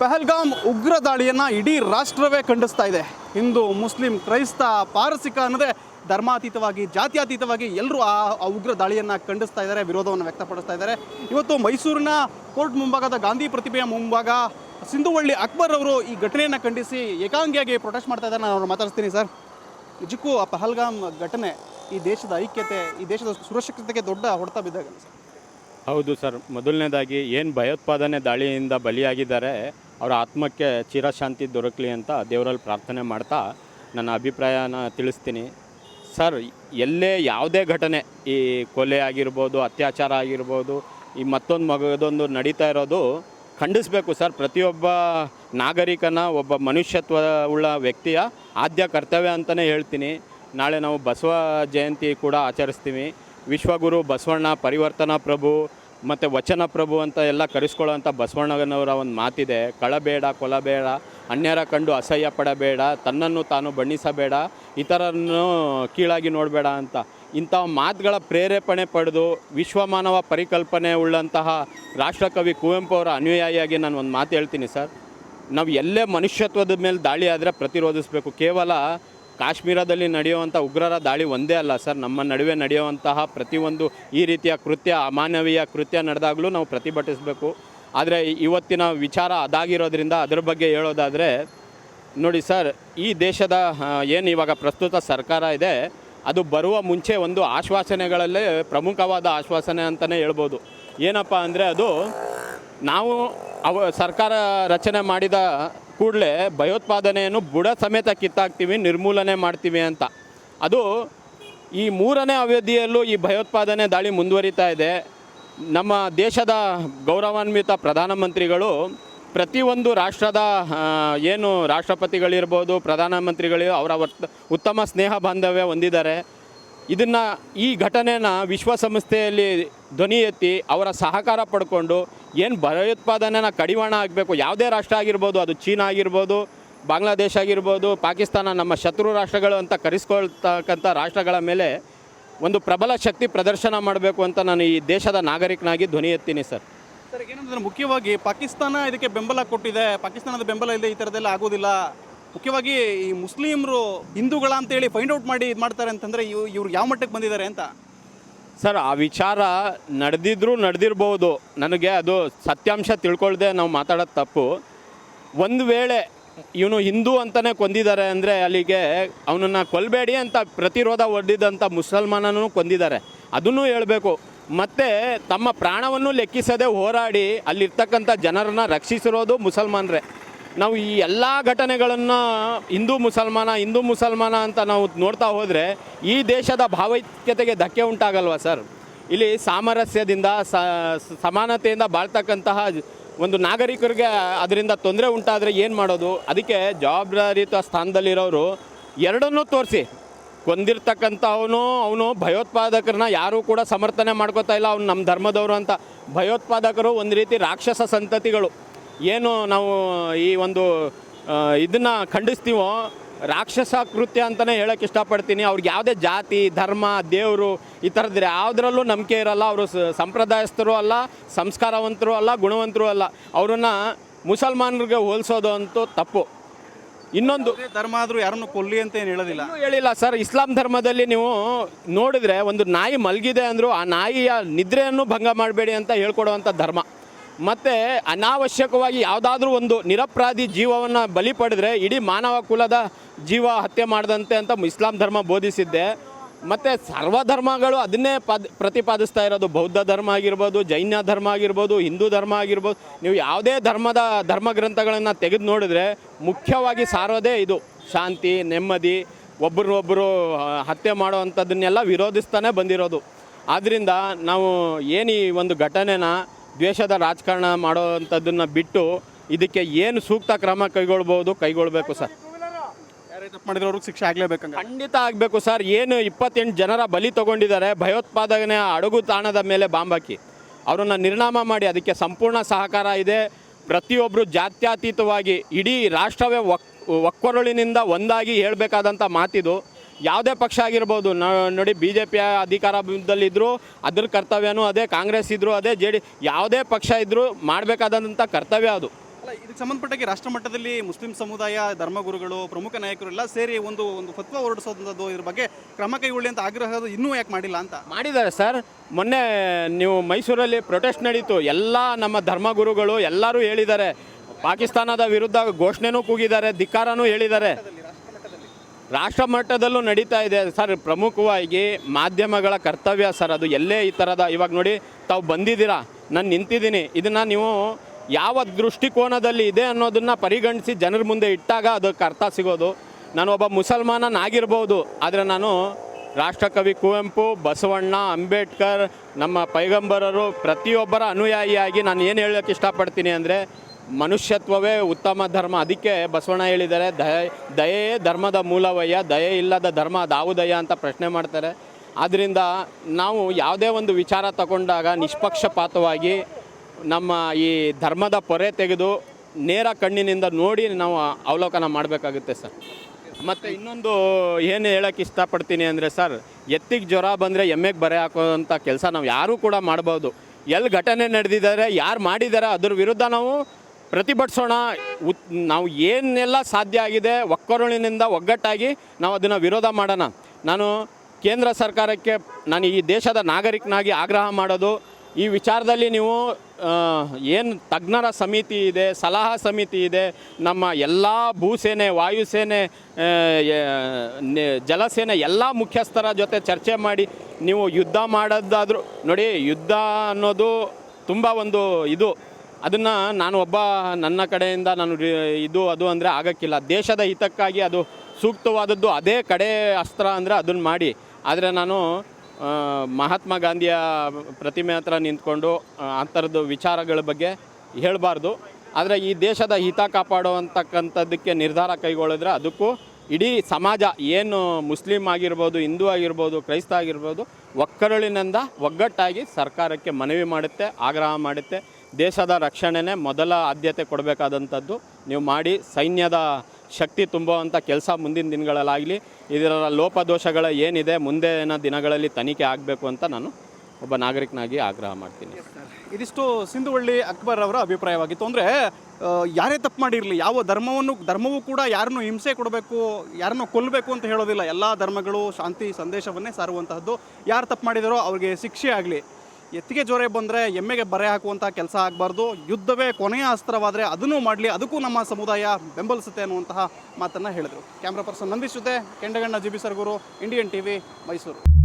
ಪಹಲ್ಗಾಮ್ ಉಗ್ರ ದಾಳಿಯನ್ನು ಇಡೀ ರಾಷ್ಟ್ರವೇ ಖಂಡಿಸ್ತಾ ಇದೆ. ಹಿಂದೂ, ಮುಸ್ಲಿಂ, ಕ್ರೈಸ್ತ, ಪಾರಸಿಕ ಅನ್ನೋದೇ ಧರ್ಮಾತೀತವಾಗಿ, ಜಾತ್ಯಾತೀತವಾಗಿ ಎಲ್ಲರೂ ಆ ಉಗ್ರ ದಾಳಿಯನ್ನು ಖಂಡಿಸ್ತಾ ಇದ್ದಾರೆ ವಿರೋಧವನ್ನು ವ್ಯಕ್ತಪಡಿಸ್ತಾ ಇದ್ದಾರೆ ಇವತ್ತು ಮೈಸೂರಿನ ಕೋರ್ಟ್ ಮುಂಭಾಗದ ಗಾಂಧಿ ಪ್ರತಿಮೆಯ ಮುಂಭಾಗ ಸಿಂಧುವಳ್ಳಿ ಅಕ್ಬರ್ ಅವರು ಈ ಘಟನೆಯನ್ನು ಖಂಡಿಸಿ ಏಕಾಂಗಿಯಾಗಿ ಪ್ರೊಟೆಸ್ಟ್ ಮಾಡ್ತಾ ಇದ್ದಾರೆ ನಾನು ಮಾತಾಡ್ತೀನಿ ಸರ್. ನಿಜಕ್ಕೂ ಆ ಪಹಲ್ಗಾಮ್ ಘಟನೆ ಈ ದೇಶದ ಐಕ್ಯತೆ, ಈ ದೇಶದ ಸುರಕ್ಷತೆಗೆ ದೊಡ್ಡ ಹೊಡೆತ ಬಿದ್ದಾಗ ಹೌದು ಸರ್, ಮೊದಲನೇದಾಗಿ ಏನು ಭಯೋತ್ಪಾದನೆ ದಾಳಿಯಿಂದ ಬಲಿಯಾಗಿದ್ದಾರೆ ಅವರ ಆತ್ಮಕ್ಕೆ ಚಿರಶಾಂತಿ ದೊರಕಲಿ ಅಂತ ದೇವರಲ್ಲಿ ಪ್ರಾರ್ಥನೆ ಮಾಡ್ತಾ ನನ್ನ ಅಭಿಪ್ರಾಯನ ತಿಳಿಸ್ತೀನಿ. ಸರ್, ಎಲ್ಲೇ ಯಾವುದೇ ಘಟನೆ, ಈ ಕೊಲೆ ಆಗಿರ್ಬೋದು, ಅತ್ಯಾಚಾರ ಆಗಿರ್ಬೋದು, ಈ ಮತ್ತೊಂದು ಮಗದೊಂದು ನಡೀತಾ ಇರೋದು ಖಂಡಿಸಬೇಕು ಸರ್. ಪ್ರತಿಯೊಬ್ಬ ನಾಗರಿಕನ, ಒಬ್ಬ ಮನುಷ್ಯತ್ವ ಉಳ್ಳ ವ್ಯಕ್ತಿಯ ಆದ್ಯ ಕರ್ತವ್ಯ ಅಂತಲೇ ಹೇಳ್ತೀನಿ. ನಾಳೆ ನಾವು ಬಸವ ಜಯಂತಿ ಕೂಡ ಆಚರಿಸ್ತೀವಿ. ವಿಶ್ವಗುರು ಬಸವಣ್ಣ ಪರಿವರ್ತನಾ ಪ್ರಭು ಮತ್ತು ವಚನ ಪ್ರಭು ಅಂತ ಎಲ್ಲ ಕರೆಸ್ಕೊಳ್ಳೋವಂಥ ಬಸವಣ್ಣನವರ ಒಂದು ಮಾತಿದೆ, ಕಳಬೇಡ, ಕೊಲಬೇಡ, ಅನ್ಯರ ಕಂಡು ಅಸಹ್ಯ ಪಡಬೇಡ, ತನ್ನನ್ನು ತಾನು ಬಣ್ಣಿಸಬೇಡ, ಇತರರನ್ನು ಕೀಳಾಗಿ ನೋಡಬೇಡ ಅಂತ. ಇಂಥ ಮಾತುಗಳ ಪ್ರೇರೇಪಣೆ ಪಡೆದು ವಿಶ್ವಮಾನವ ಪರಿಕಲ್ಪನೆ ಉಳ್ಳಂತಹ ರಾಷ್ಟ್ರಕವಿ ಕುವೆಂಪು ಅವರ ಅನುಯಾಯಿಯಾಗಿ ನಾನು ಒಂದು ಮಾತು ಹೇಳ್ತೀನಿ ಸರ್. ನಾವು ಎಲ್ಲೇ ಮನುಷ್ಯತ್ವದ ಮೇಲೆ ದಾಳಿ ಆದರೆ ಪ್ರತಿರೋಧಿಸಬೇಕು. ಕೇವಲ ಕಾಶ್ಮೀರದಲ್ಲಿ ನಡೆಯುವಂಥ ಉಗ್ರರ ದಾಳಿ ಒಂದೇ ಅಲ್ಲ ಸರ್. ನಮ್ಮ ನಡುವೆ ನಡೆಯುವಂತಹ ಪ್ರತಿಯೊಂದು ಈ ರೀತಿಯ ಕೃತ್ಯ, ಅಮಾನವೀಯ ಕೃತ್ಯ ನಡೆದಾಗಲೂ ನಾವು ಪ್ರತಿಭಟಿಸಬೇಕು. ಆದರೆ ಇವತ್ತಿನ ವಿಚಾರ ಅದಾಗಿರೋದ್ರಿಂದ ಅದರ ಬಗ್ಗೆ ಹೇಳೋದಾದರೆ, ನೋಡಿ ಸರ್, ಈ ದೇಶದ ಏನು ಇವಾಗ ಪ್ರಸ್ತುತ ಸರ್ಕಾರ ಇದೆ, ಅದು ಬರುವ ಮುಂಚೆ ಒಂದು ಆಶ್ವಾಸನೆಗಳಲ್ಲೇ ಪ್ರಮುಖವಾದ ಆಶ್ವಾಸನೆ ಅಂತಲೇ ಹೇಳ್ಬೋದು. ಏನಪ್ಪ ಅಂದರೆ ಅದು ನಾವು ಅವ ಸರ್ಕಾರ ರಚನೆ ಮಾಡಿದ ಕೂಡಲೇ ಭಯೋತ್ಪಾದನೆಯನ್ನು ಬುಡ ಸಮೇತ ಕಿತ್ತಾಕ್ತೀವಿ, ನಿರ್ಮೂಲನೆ ಮಾಡ್ತೀವಿ ಅಂತ. ಅದು ಈ ಮೂರನೇ ಅವಧಿಯಲ್ಲೂ ಈ ಭಯೋತ್ಪಾದನೆ ದಾಳಿ ಮುಂದುವರಿತಾ ಇದೆ. ನಮ್ಮ ದೇಶದ ಗೌರವಾನ್ವಿತ ಪ್ರಧಾನಮಂತ್ರಿಗಳು ಪ್ರತಿಯೊಂದು ರಾಷ್ಟ್ರದ ಏನು ರಾಷ್ಟ್ರಪತಿಗಳಿರ್ಬೋದು, ಪ್ರಧಾನಮಂತ್ರಿಗಳು, ಅವರ ಉತ್ತಮ ಸ್ನೇಹ ಬಾಂಧವ್ಯ ಹೊಂದಿದ್ದಾರೆ. ಇದನ್ನು ಈ ಘಟನೆನ ವಿಶ್ವಸಂಸ್ಥೆಯಲ್ಲಿ ಧ್ವನಿ ಎತ್ತಿ ಅವರ ಸಹಕಾರ ಪಡ್ಕೊಂಡು ಏನು ಭಯೋತ್ಪಾದನೆನ ಕಡಿವಾಣ ಆಗಬೇಕು, ಯಾವುದೇ ರಾಷ್ಟ್ರ ಆಗಿರ್ಬೋದು, ಅದು ಚೀನಾ ಆಗಿರ್ಬೋದು, ಬಾಂಗ್ಲಾದೇಶ ಆಗಿರ್ಬೋದು, ಪಾಕಿಸ್ತಾನ ನಮ್ಮ ಶತ್ರು ರಾಷ್ಟ್ರಗಳು ಅಂತ ಕರೆಸ್ಕೊಳ್ತಕ್ಕಂಥ ರಾಷ್ಟ್ರಗಳ ಮೇಲೆ ಒಂದು ಪ್ರಬಲ ಶಕ್ತಿ ಪ್ರದರ್ಶನ ಮಾಡಬೇಕು ಅಂತ ನಾನು ಈ ದೇಶದ ನಾಗರಿಕನಾಗಿ ಧ್ವನಿ ಎತ್ತೀನಿ ಸರ್. ಸರ್, ಏನಂದ್ರೆ ಮುಖ್ಯವಾಗಿ ಪಾಕಿಸ್ತಾನ ಇದಕ್ಕೆ ಬೆಂಬಲ ಕೊಟ್ಟಿದೆ, ಪಾಕಿಸ್ತಾನದ ಬೆಂಬಲ ಇಲ್ಲದೆ ಈ ಥರದ್ದೆಲ್ಲ ಆಗೋದಿಲ್ಲ. ಮುಖ್ಯವಾಗಿ ಈ ಮುಸ್ಲಿಮ್ರು ಹಿಂದೂಗಳ ಅಂತೇಳಿ ಫೈಂಡ್ ಔಟ್ ಮಾಡಿ ಇದು ಮಾಡ್ತಾರೆ ಅಂತಂದರೆ ಇವ್ ಇವ್ರು ಯಾವ ಮಟ್ಟಕ್ಕೆ ಬಂದಿದ್ದಾರೆ ಅಂತ? ಸರ್, ಆ ವಿಚಾರ ನಡೆದಿದ್ರೂ ನಡೆದಿರ್ಬೋದು. ನನಗೆ ಅದು ಸತ್ಯಾಂಶ ತಿಳ್ಕೊಳ್ದೆ ನಾವು ಮಾತಾಡೋದು ತಪ್ಪು. ಒಂದು ವೇಳೆ ಇವನು ಹಿಂದೂ ಅಂತಲೇ ಕೊಂದಿದ್ದಾರೆ ಅಂದರೆ ಅಲ್ಲಿಗೆ ಅವನನ್ನು ಕೊಲ್ಲಬೇಡಿ ಅಂತ ಪ್ರತಿರೋಧ ಒಡ್ಡಿದಂಥ ಮುಸಲ್ಮಾನನೂ ಕೊಂದಿದ್ದಾರೆ. ಅದನ್ನು ಹೇಳಬೇಕು. ಮತ್ತು ತಮ್ಮ ಪ್ರಾಣವನ್ನು ಲೆಕ್ಕಿಸದೆ ಹೋರಾಡಿ ಅಲ್ಲಿರ್ತಕ್ಕಂಥ ಜನರನ್ನು ರಕ್ಷಿಸಿರೋದು ಮುಸಲ್ಮಾನರೇ. ನಾವು ಈ ಎಲ್ಲ ಘಟನೆಗಳನ್ನು ಹಿಂದೂ ಮುಸಲ್ಮಾನ ಹಿಂದೂ ಮುಸಲ್ಮಾನ ಅಂತ ನಾವು ನೋಡ್ತಾ ಹೋದರೆ ಈ ದೇಶದ ಭಾವೈಕ್ಯತೆಗೆ ಧಕ್ಕೆ ಉಂಟಾಗಲ್ವಾ ಸರ್? ಇಲ್ಲಿ ಸಾಮರಸ್ಯದಿಂದ ಸಮಾನತೆಯಿಂದ ಬಾಳ್ತಕ್ಕಂತಹ ಒಂದು ನಾಗರಿಕರಿಗೆ ಅದರಿಂದ ತೊಂದರೆ ಉಂಟಾದರೆ ಏನು ಮಾಡೋದು? ಅದಕ್ಕೆ ಜವಾಬ್ದಾರಿಯುತ ಸ್ಥಾನದಲ್ಲಿರೋರು ಎರಡನ್ನೂ ತೋರಿಸಿ. ಕೊಂದಿರ್ತಕ್ಕಂಥವನು ಅವನು ಭಯೋತ್ಪಾದಕರನ್ನ ಯಾರೂ ಕೂಡ ಸಮರ್ಥನೆ ಮಾಡ್ಕೋತಾ ಇಲ್ಲ. ಅವ್ನು ನಮ್ಮ ಧರ್ಮದವರು ಅಂತ. ಭಯೋತ್ಪಾದಕರು ಒಂದು ರೀತಿ ರಾಕ್ಷಸ ಸಂತತಿಗಳು. ಏನು ನಾವು ಈ ಒಂದು ಇದನ್ನು ಖಂಡಿಸ್ತೀವೋ ರಾಕ್ಷಸ ಕೃತ್ಯ ಅಂತಲೇ ಹೇಳೋಕ್ಕೆ ಇಷ್ಟಪಡ್ತೀನಿ. ಅವ್ರಿಗೆ ಯಾವುದೇ ಜಾತಿ ಧರ್ಮ ದೇವರು ಈ ಥರದ್ದು ಯಾವುದರಲ್ಲೂ ನಂಬಿಕೆ ಇರಲ್ಲ. ಅವರು ಸಂಪ್ರದಾಯಸ್ಥರು ಅಲ್ಲ ಸಂಸ್ಕಾರವಂತರು ಅಲ್ಲ ಗುಣವಂತರು ಅಲ್ಲ. ಅವರನ್ನು ಮುಸಲ್ಮಾನರಿಗೆ ಹೋಲಿಸೋದು ಅಂತೂ ತಪ್ಪು. ಇನ್ನೊಂದು ಧರ್ಮ ಆದರೂ ಯಾರನ್ನು ಕೊಲ್ಲಿ ಅಂತ ಏನು ಹೇಳೋದಿಲ್ಲ. ಹೇಳಿಲ್ಲ. ಸರ್ ಇಸ್ಲಾಂ ಧರ್ಮದಲ್ಲಿ ನೀವು ನೋಡಿದ್ರೆ ಒಂದು ನಾಯಿ ಮಲಗಿದೆ ಅಂದರೂ ಆ ನಾಯಿಯ ನಿದ್ರೆಯನ್ನು ಭಂಗ ಮಾಡಬೇಡಿ ಅಂತ ಹೇಳ್ಕೊಡುವಂಥ ಧರ್ಮ. ಮತ್ತು ಅನಾವಶ್ಯಕವಾಗಿ ಯಾವುದಾದ್ರೂ ಒಂದು ನಿರಪರಾಧಿ ಜೀವವನ್ನು ಬಲಿ ಪಡೆದ್ರೆ ಇಡೀ ಮಾನವ ಕುಲದ ಜೀವ ಹತ್ಯೆ ಮಾಡದಂತೆ ಅಂತ ಇಸ್ಲಾಂ ಧರ್ಮ ಬೋಧಿಸಿದ್ದೆ. ಮತ್ತು ಸರ್ವಧರ್ಮಗಳು ಅದನ್ನೇ ಪದ್, ಪ್ರತಿಪಾದಿಸ್ತಾ ಇರೋದು. ಬೌದ್ಧ ಧರ್ಮ ಆಗಿರ್ಬೋದು, ಜೈನ ಧರ್ಮ ಆಗಿರ್ಬೋದು, ಹಿಂದೂ ಧರ್ಮ ಆಗಿರ್ಬೋದು. ನೀವು ಯಾವುದೇ ಧರ್ಮದ ಧರ್ಮ ಗ್ರಂಥಗಳನ್ನು ತೆಗೆದು ನೋಡಿದ್ರೆ ಮುಖ್ಯವಾಗಿ ಸಾರೋದೇ ಇದು. ಶಾಂತಿ, ನೆಮ್ಮದಿ ಒಬ್ಬರೊಬ್ಬರು ಹತ್ಯೆ ಮಾಡೋವಂಥದ್ದನ್ನೆಲ್ಲ ವಿರೋಧಿಸ್ತಾನೆ ಬಂದಿರೋದು. ಆದ್ದರಿಂದ ನಾವು ಏನು ಈ ಒಂದು ಘಟನೆನ ದ್ವೇಷದ ರಾಜಕಾರಣ ಮಾಡೋವಂಥದ್ದನ್ನು ಬಿಟ್ಟು ಇದಕ್ಕೆ ಏನು ಸೂಕ್ತ ಕ್ರಮ ಕೈಗೊಳ್ಬೋದು ಕೈಗೊಳ್ಬೇಕು ಸರ್. ಯಾರೇ ತಪ್ಪು ಮಾಡಿದ್ರೆ ಅವ್ರಿಗೆ ಶಿಕ್ಷೆ ಆಗಲೇಬೇಕು ಖಂಡಿತ ಆಗಬೇಕು ಸರ್. ಏನು ಇಪ್ಪತ್ತೆಂಟು ಜನರ ಬಲಿ ತಗೊಂಡಿದ್ದಾರೆ ಭಯೋತ್ಪಾದನೆ ಅಡುಗು ತಾಣದ ಮೇಲೆ ಬಾಂಬ್ ಹಾಕಿ ಅವರನ್ನು ನಿರ್ನಾಮ ಮಾಡಿ ಅದಕ್ಕೆ ಸಂಪೂರ್ಣ ಸಹಕಾರ ಇದೆ. ಪ್ರತಿಯೊಬ್ಬರು ಜಾತ್ಯತೀತವಾಗಿ ಇಡೀ ರಾಷ್ಟ್ರವೇ ಒಕ್ ಒಕ್ಕೊರಳಿನಿಂದ ಒಂದಾಗಿ ಹೇಳಬೇಕಾದಂಥ ಮಾತಿದು. ಯಾವುದೇ ಪಕ್ಷ ಆಗಿರ್ಬೋದು. ನ- ನೋಡಿ ಬಿ ಜೆ ಪಿಯ ಅಧಿಕಾರದಲ್ಲಿದ್ದರೂ ಅದ್ರ ಕರ್ತವ್ಯನೂ ಅದೇ ಕಾಂಗ್ರೆಸ್ ಇದ್ದರೂ ಅದೇ ಜೆ ಡಿ ಯಾವುದೇ ಪಕ್ಷ ಇದ್ದರೂ ಮಾಡಬೇಕಾದಂಥ ಕರ್ತವ್ಯ ಅದು. ಅಲ್ಲ ಇದಕ್ಕೆ ಸಂಬಂಧಪಟ್ಟಾಗಿ ರಾಷ್ಟ್ರ ಮಟ್ಟದಲ್ಲಿ ಮುಸ್ಲಿಂ ಸಮುದಾಯ ಧರ್ಮಗುರುಗಳು ಪ್ರಮುಖ ನಾಯಕರು ಎಲ್ಲ ಸೇರಿ ಒಂದು ಒಂದು ಫತ್ವ ಹೊರಡಿಸೋದಂಥದ್ದು ಇದ್ರ ಬಗ್ಗೆ ಕ್ರಮ ಕೈಗೊಳ್ಳಿ ಅಂತ ಆಗ್ರಹ ಇನ್ನೂ ಯಾಕೆ ಮಾಡಿಲ್ಲ ಅಂತ? ಮಾಡಿದ್ದಾರೆ ಸರ್. ಮೊನ್ನೆ ನೀವು ಮೈಸೂರಲ್ಲಿ ಪ್ರೊಟೆಸ್ಟ್ ನಡೀತು. ಎಲ್ಲ ನಮ್ಮ ಧರ್ಮಗುರುಗಳು ಎಲ್ಲರೂ ಹೇಳಿದ್ದಾರೆ. ಪಾಕಿಸ್ತಾನದ ವಿರುದ್ಧ ಘೋಷಣೆನೂ ಕೂಗಿದ್ದಾರೆ ಧಿಕ್ಕಾರನೂ ಹೇಳಿದ್ದಾರೆ. ರಾಷ್ಟ್ರ ಮಟ್ಟದಲ್ಲೂ ನಡೀತಾ ಇದೆ. ಸರ್, ಪ್ರಮುಖವಾಗಿ ಮಾಧ್ಯಮಗಳ ಕರ್ತವ್ಯ ಸರ್, ಅದು ಎಲ್ಲೇ ಈ ಥರದ ಇವಾಗ ನೋಡಿ, ತಾವು ಬಂದಿದ್ದೀರಾ? ನಾನು ನಿಂತಿದ್ದೀನಿ. ಇದನ್ನು ನೀವು ಯಾವ ದೃಷ್ಟಿಕೋನದಲ್ಲಿ ಇದೆ ಅನ್ನೋದನ್ನು ಪರಿಗಣಿಸಿ ಜನರ ಮುಂದೆ ಇಟ್ಟಾಗ ಅದಕ್ಕೆ ಅರ್ಥ ಸಿಗೋದು. ನಾನು ಒಬ್ಬ ಮುಸಲ್ಮಾನನಾಗಿರ್ಬೋದು ಆದರೆ ನಾನು ರಾಷ್ಟ್ರಕವಿ ಕುವೆಂಪು, ಬಸವಣ್ಣ, ಅಂಬೇಡ್ಕರ್, ನಮ್ಮ ಪೈಗಂಬರರು ಪ್ರತಿಯೊಬ್ಬರ ಅನುಯಾಯಿಯಾಗಿ ನಾನು ಏನು ಹೇಳೋಕ್ಕೆ ಇಷ್ಟಪಡ್ತೀನಿ ಅಂದರೆ ಮನುಷ್ಯತ್ವವೇ ಉತ್ತಮ ಧರ್ಮ. ಅದಕ್ಕೆ ಬಸವಣ್ಣ ಹೇಳಿದ್ದಾರೆ, ದಯ ದಯೆಯೇ ಧರ್ಮದ ಮೂಲವಯ್ಯ, ದಯೆ ಇಲ್ಲದ ಧರ್ಮ ಅದಾವುದಯ್ಯ ಅಂತ ಪ್ರಶ್ನೆ ಮಾಡ್ತಾರೆ. ಆದ್ದರಿಂದ ನಾವು ಯಾವುದೇ ಒಂದು ವಿಚಾರ ತಗೊಂಡಾಗ ನಿಷ್ಪಕ್ಷಪಾತವಾಗಿ ನಮ್ಮ ಈ ಧರ್ಮದ ಪೊರೆ ತೆಗೆದು ನೇರ ಕಣ್ಣಿನಿಂದ ನೋಡಿ ನಾವು ಅವಲೋಕನ ಮಾಡಬೇಕಾಗುತ್ತೆ ಸರ್. ಮತ್ತು ಇನ್ನೊಂದು ಏನು ಹೇಳೋಕ್ಕೆ ಇಷ್ಟಪಡ್ತೀನಿ ಅಂದರೆ ಸರ್, ಎತ್ತಿಗೆ ಜ್ವರ ಬಂದರೆ ಎಮ್ಮೆಗೆ ಬರೆ ಹಾಕೋವಂಥ ಕೆಲಸ ನಾವು ಯಾರೂ ಕೂಡ ಮಾಡ್ಬೋದು. ಎಲ್ಲಿ ಘಟನೆ ನಡೆದಿದ್ದಾರೆ, ಯಾರು ಮಾಡಿದ್ದಾರೆ ಅದ್ರ ವಿರುದ್ಧ ನಾವು ಪ್ರತಿಭಟಿಸೋಣ. ಉತ್, ನಾವು ಏನೆಲ್ಲ ಸಾಧ್ಯ ಆಗಿದೆ ಒಕ್ಕರುಳಿನಿಂದ ಒಗ್ಗಟ್ಟಾಗಿ ನಾವು ಅದನ್ನು ವಿರೋಧ ಮಾಡೋಣ. ನಾನು ಕೇಂದ್ರ ಸರ್ಕಾರಕ್ಕೆ, ನಾನು ಈ ದೇಶದ ನಾಗರಿಕನಾಗಿ ಆಗ್ರಹ ಮಾಡೋದು. ಈ ವಿಚಾರದಲ್ಲಿ ನೀವು ಏನು ತಜ್ಞರ ಸಮಿತಿ ಇದೆ, ಸಲಹಾ ಸಮಿತಿ ಇದೆ, ನಮ್ಮ ಎಲ್ಲ ಭೂಸೇನೆ, ವಾಯುಸೇನೆ ಜಲಸೇನೆ, ಎಲ್ಲ ಮುಖ್ಯಸ್ಥರ ಜೊತೆ ಚರ್ಚೆ ಮಾಡಿ, ನೀವು ಯುದ್ಧ ಮಾಡೋದಾದರೂ, ನೋಡಿ, ಯುದ್ಧ ಅನ್ನೋದು ತುಂಬ ಒಂದು ಇದು. ಅದನ್ನು ನಾನು ಒಬ್ಬ ನನ್ನ ಕಡೆಯಿಂದ ನಾನು ಇದು, ಅದು ಅಂದರೆ ಆಗೋಕ್ಕಿಲ್ಲ. ದೇಶದ ಹಿತಕ್ಕಾಗಿ ಅದು ಸೂಕ್ತವಾದದ್ದು ಅದೇ ಕಡೆ ಅಸ್ತ್ರ ಅಂದರೆ ಅದನ್ನು ಮಾಡಿ. ಆದರೆ ನಾನು ಮಹಾತ್ಮ ಗಾಂಧಿಯ ಪ್ರತಿಮೆ ಹತ್ರ ನಿಂತ್ಕೊಂಡು ಆ ಥರದ್ದು ವಿಚಾರಗಳ ಬಗ್ಗೆ ಹೇಳಬಾರ್ದು. ಆದರೆ ಈ ದೇಶದ ಹಿತ ಕಾಪಾಡುವಂತಕ್ಕಂಥದ್ದಕ್ಕೆ ನಿರ್ಧಾರ ಕೈಗೊಳ್ಳಿದ್ರೆ ಅದಕ್ಕೂ ಇಡೀ ಸಮಾಜ, ಏನು ಮುಸ್ಲಿಂ ಆಗಿರ್ಬೋದು, ಹಿಂದೂ ಆಗಿರ್ಬೋದು, ಕ್ರೈಸ್ತ ಆಗಿರ್ಬೋದು, ಒಕ್ಕರಳಿನಿಂದ ಒಗ್ಗಟ್ಟಾಗಿ ಸರ್ಕಾರಕ್ಕೆ ಮನವಿ ಮಾಡುತ್ತೆ, ಆಗ್ರಹ ಮಾಡುತ್ತೆ. ದೇಶದ ರಕ್ಷಣೆನೇ ಮೊದಲ ಆದ್ಯತೆ ಕೊಡಬೇಕಾದಂಥದ್ದು. ನೀವು ಮಾಡಿ ಸೈನ್ಯದ ಶಕ್ತಿ ತುಂಬುವಂಥ ಕೆಲಸ ಮುಂದಿನ ದಿನಗಳಲ್ಲಾಗಲಿ, ಇದರ ಲೋಪದೋಷಗಳ ಏನಿದೆ ಮುಂದಿನ ದಿನಗಳಲ್ಲಿ ತನಿಖೆ ಆಗಬೇಕು ಅಂತ ನಾನು ಒಬ್ಬ ನಾಗರಿಕನಾಗಿ ಆಗ್ರಹ ಮಾಡ್ತೀನಿ. ಇದಿಷ್ಟು ಸಿಂಧುವಳ್ಳಿ ಅಕ್ಬರ್ ಅವರ ಅಭಿಪ್ರಾಯವಾಗಿತ್ತು. ಅಂದರೆ ಯಾರೇ ತಪ್ಪು ಮಾಡಿರಲಿ, ಯಾವ ಧರ್ಮವನ್ನು, ಧರ್ಮವೂ ಕೂಡ ಯಾರನ್ನು ಹಿಂಸೆ ಕೊಡಬೇಕು, ಯಾರನ್ನು ಕೊಲ್ಲಬೇಕು ಅಂತ ಹೇಳೋದಿಲ್ಲ. ಎಲ್ಲ ಧರ್ಮಗಳು ಶಾಂತಿ ಸಂದೇಶವನ್ನೇ ಸಾರುವಂತಹದ್ದು. ಯಾರು ತಪ್ಪು ಮಾಡಿದಾರೋ ಅವರಿಗೆ ಶಿಕ್ಷೆ ಆಗಲಿ. ಎತ್ತಿಗೆ ಜ್ವರ ಬಂದರೆ ಎಮ್ಮೆಗೆ ಬರೆ ಹಾಕುವಂಥ ಕೆಲಸ ಆಗಬಾರ್ದು. ಯುದ್ಧವೇ ಕೊನೆಯ ಅಸ್ತ್ರವಾದರೆ ಅದನ್ನು ಮಾಡಲಿ, ಅದಕ್ಕೂ ನಮ್ಮ ಸಮುದಾಯ ಬೆಂಬಲಿಸುತ್ತೆ ಅನ್ನುವಂತಹ ಮಾತನ್ನು ಹೇಳಿದರು. ಕ್ಯಾಮ್ರಾ ಪರ್ಸನ್ ನಂದೀಶ್ ಜೊತೆ Kendaganna G B Sargur, Indian T Mysuru.